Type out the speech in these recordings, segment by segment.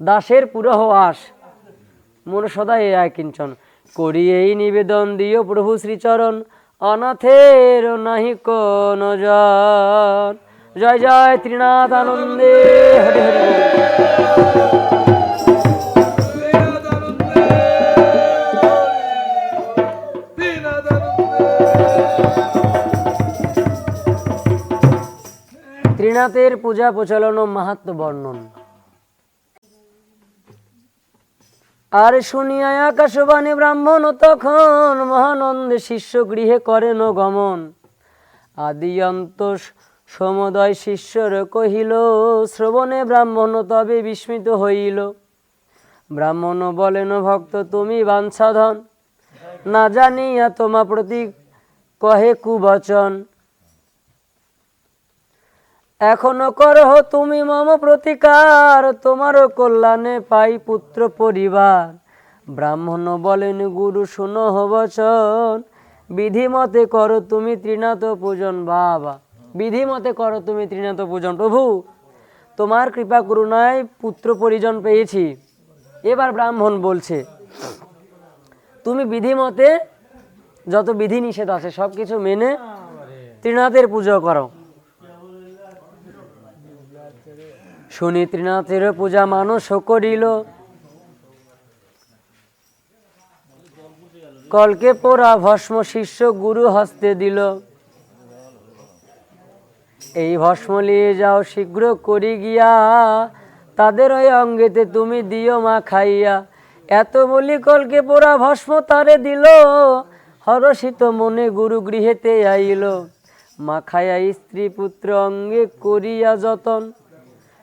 দাসের পুরহ আস মন সদাই এক কিঞ্চন। করি এই নিবেদন দিও প্রভু শ্রীচরণ, অনাথের নাহি কোন জয় জয় ত্রিনাথ আনন্দে, হরি হরি। ত্রিনাথের পূজা প্রচলন ও মাহাত্ম বর্ণন। আর শুনিয়া আকাশবাণী ব্রাহ্মণ তখন মহানন্দে শিষ্য গৃহে করেন গমন। আদি অন্ত সমদয় শিষ্যর কহিল, শ্রবণে ব্রাহ্মণ, তবে বিস্মিত হইল। ব্রাহ্মণ বলেন, ভক্ত, তুমি বাঞ্ছাধন। না জানিয়া তোমা প্রতি কহে কুবচন। এখনও করহ তুমি মম প্রতিকার তোমার কল্যাণে পাই পুত্র পরিবার। ব্রাহ্মণ বলেন, গুরু, শুনো বচন। বিধিমতে করো তুমি ত্রিনাথ পূজন, বাবা। বিধিমতে করো তুমি ত্রিনাথ পূজন, প্রভু। তোমার কৃপা করুণায় পুত্র পরিজন পেয়েছি। এবার ব্রাহ্মণ বলছে, তুমি বিধিমতে যত বিধি নিষেধ আছে সব কিছু মেনে ত্রিনাথের পুজো করো। শুনি ত্রিনাথের পূজা মানুষ করিল। কলকে পোড়া ভস্ম শিষ্য গুরু হস্তে দিল। এই ভস্ম নিয়ে যাও শীঘ্র করি গিয়া। তাদের ওই অঙ্গেতে তুমি দিও মা খাইয়া। এত বলি কলকে পোড়া ভস্ম তারে দিল। হরষিত মনে গুরু গৃহেতে আইল। মা খাইয়া স্ত্রী পুত্র অঙ্গে করিয়া যতন।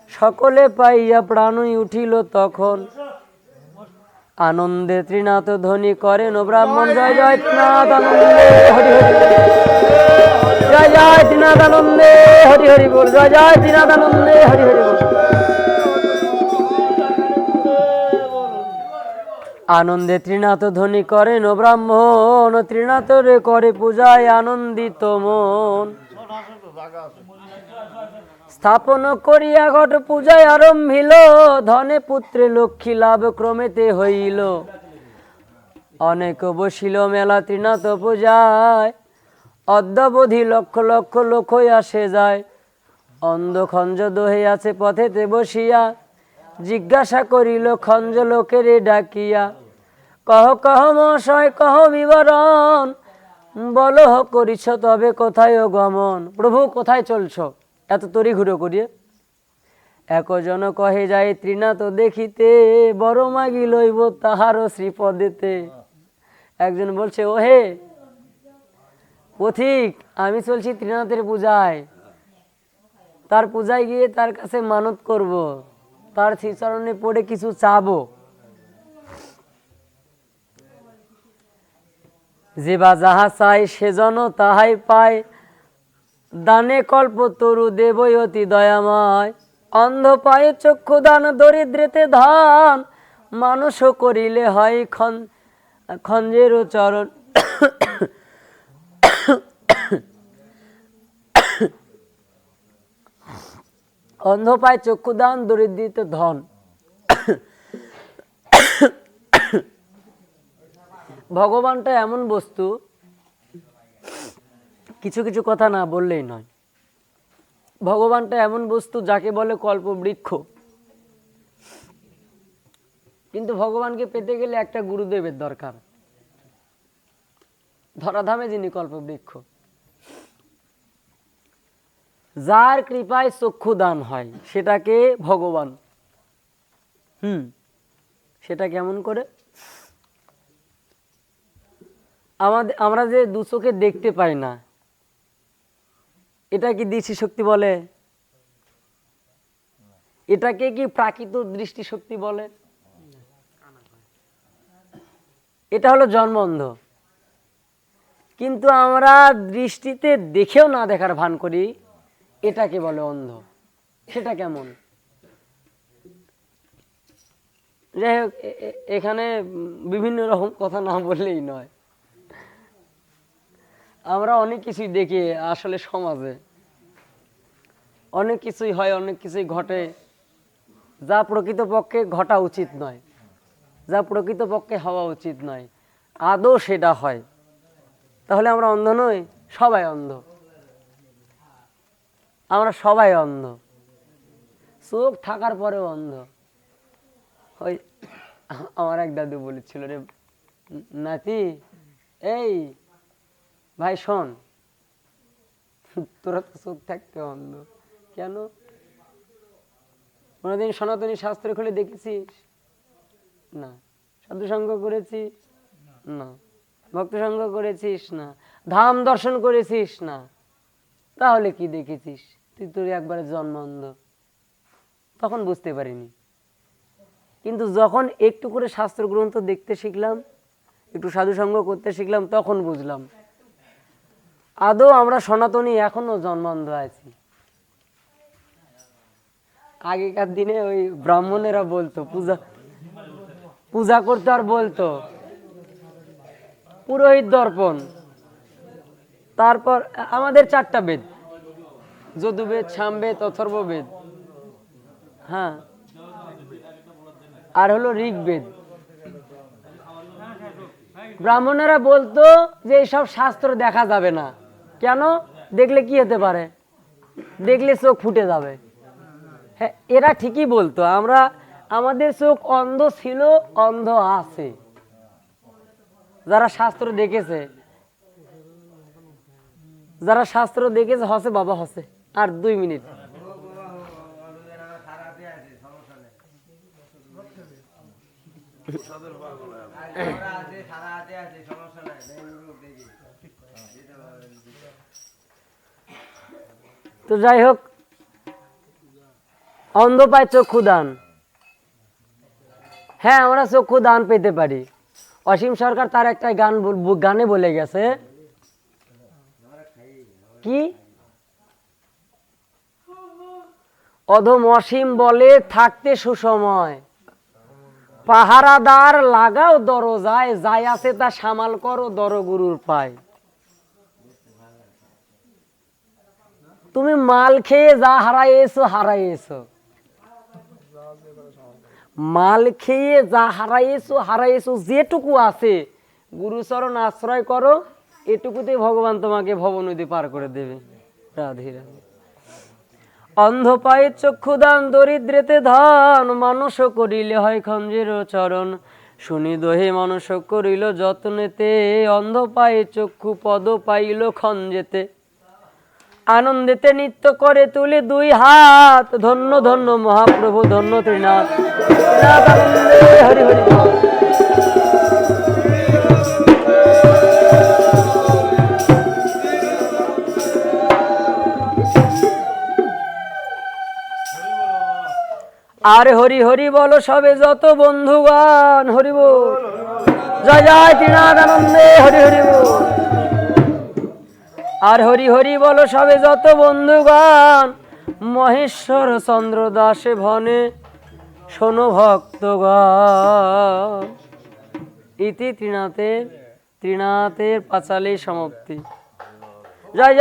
সকলে পাইয়া প্রাণই উঠিল তখন। আনন্দে ত্রিনাথ ধ্বনি করেন, ও ব্রাহ্মণ, জয় জয় ত্রিনাথ আনন্দে, হরি হরি জয় জয় ত্রিনাথ আনন্দে, হরি হরি বল। জয় জয় ত্রিনাথ আনন্দে, হরি হরি বল। আনন্দে ত্রিনাথ ধ্বনি করেন, ও ব্রাহ্মণ ত্রিনাথ রে করে পূজায় আনন্দিত মন। স্থাপন করিয়া ঘট পূজায় আরম্ভিল, ধনে পুত্রে লক্ষ্মী লাভ ক্রমেতে হইল। অনেক বসিল মেলা ত্রিনাথ পূজায়, অদ্যাবধি লক্ষ লক্ষ লোকই আসে যায়। অন্ধ খঞ্জ দোহে আছে পথেতে বসিয়া, জিজ্ঞাসা করিল, খঞ্জ লোকেরে ডাকিয়া, কহ কহ মশয় কহ বিবরণ বল করিছ তবে কোথায় গমন? প্রভু, কোথায় চলছ? এত তরি ঘুরো করিয়ে একজন কহে যায় ত্রিনাথ দেখিতে, বড় মাগি লইব তাহারও শ্রীপদেতে। একজন বলছে ও হে পথিক, আমি চলছি ত্রিনাথের পূজায়। তার পূজায় গিয়ে তার কাছে মানত করব। তার শ্রীচরণে পড়ে কিছু চাবো। যে বা যাহা চাই সেজন তাহাই পায়। দানে কল্প তরু দেবই অতি দয়াময়। অন্ধ পায়ে চক্ষু দান, দরিদ্রেতে ধান। মানুষ করিলে হয় খন খঞ্জের চরণ। অন্ধ পায় চক্ষু দান, দরিদ্রিত ধন। ভগবানটা এমন বস্তু কিছু কিছু কথা না বললেই নয়। ভগবানটা এমন বস্তু যাকে বলে কল্পবৃক্ষ। কিন্তু ভগবানকে পেতে গেলে একটা গুরুদেবের দরকার। ধরাধামে যিনি কল্পবৃক্ষ। যার কৃপায় চক্ষু দান হয়, সেটাকে ভগবান। হুম, সেটা কেমন করে? আমাদের আমরা যে দু চোখে দেখতে পাই না এটা কি দৃষ্টি শক্তি বলে? এটাকে কি প্রাকৃত দৃষ্টি শক্তি বলে? এটা হলো জন্মন্ধ কিন্তু আমরা দৃষ্টিতে দেখেও না দেখার ভান করি, এটাকে বলে অন্ধ। সেটা কেমন? যাই হোক এখানে বিভিন্ন রকম কথা না বললেই নয়। আমরা অনেক কিছুই দেখি আসলে সমাজে। অনেক কিছুই হয়, অনেক কিছুই ঘটে। যা প্রকৃতপক্ষে ঘটা উচিত নয়। যা প্রকৃতপক্ষে হওয়া উচিত নয়। আদৌ সেটা হয়। তাহলে আমরা অন্ধ নই, সবাই অন্ধ। আমরা সবাই অন্ধ। চোখ থাকার পরেও অন্ধ। ওই আমার এক দাদু বলেছিল রে, নাতি, এই ভাই, শোন। তোরা তো চোখ থাকতে অন্ধ। কেন? কোনোদিন সনাতনী শাস্ত্র খুলে দেখেছিস? না। সাধু সঙ্গ করেছিস? না। ভক্ত সঙ্গ করেছিস? না। ধাম দর্শন করেছিস? না। তাহলে কি দেখেছিস? তুই তোর একবারে জন্ম অন্ধ। তখন বুঝতে পারিনি। কিন্তু যখন একটু করে শাস্ত্র গ্রন্থ দেখতে শিখলাম, একটু সাধু সঙ্গ করতে শিখলাম, তখন বুঝলাম। আদৌ আমরা সনাতনী এখনও জন্মান্ধ আছি? আগেকার দিনে ওই ব্রাহ্মণেরা বলতো, পূজা পূজা করতে আর বলতো। পুরোহিত দর্পণ। তারপর আমাদের চারটা বেদ। যদুবেদ সামবেদ অথর্ববেদ। হ্যাঁ। আর হলো ঋগ্বেদ। ব্রাহ্মণেরা বলতো যে এইসব শাস্ত্র দেখা যাবে না। কেন? দেখলে কি হতে পারে? দেখলে চোখ ফুটে যাবে। হ্যাঁ এরা ঠিকই বলতো, আমরা, আমাদের চোখ অন্ধ ছিল, অন্ধ আছে। যারা শাস্ত্র দেখেছে, যারা শাস্ত্র দেখেছে, হসে বাবা, হসে। আর দুই মিনিট। তো যাই হোক, অন্ধ পায় চক্ষু দান। হ্যাঁ আমরা চক্ষু দান পেতে পারি। অসীম সরকার তার একটা গান গানে বলে গেছে। কি? অধম অসীম বলে, থাকতে সুসময়। পাহারাদার লাগাও দরজায় যাই আছে তা সামাল করো দরগুরুর পায়। তুমি মাল খেয়ে যা হারাইয়েছো হারাইয়েছো। মাল খেয়ে যা হারাই হারাইয়েছো হারাইয়েছো, যেটুকু আছে গুরুচরণ আশ্রয় করো, এটুকুতে ভগবান তোমাকে ভবনদী পার করে দেবে। রাধে রাধে। অন্ধ পায়ে চক্ষুদান দরিদ্রেতে ধন মানুষ করিলে হয় খঞ্জের চরণ। শুনি দোহে মানুষ করিল যত্নেতে, অন্ধ পায়ে চক্ষু পদ পাইল খঞ্জেতে। আনন্দেতে নৃত্য করে তুলে দুই হাত। ধন্য ধন্য মহাপ্রভু, ধন্য ত্রিনাথ। হরি হরি। আর হরি হরি বলো সবে যত বন্ধুগণ, হরি বল। জয় জয় ত্রিনাথ, আনন্দে হরি হরি বল। আর হরি হরি বলো সবে যত বন্ধুগণ, মহেশ্বর চন্দ্র দাসে ভনে শোনো ভক্তগণ। ইতি ত্রিনাথের ত্রিনাথের পাঁচালী সমাপ্তি। যাই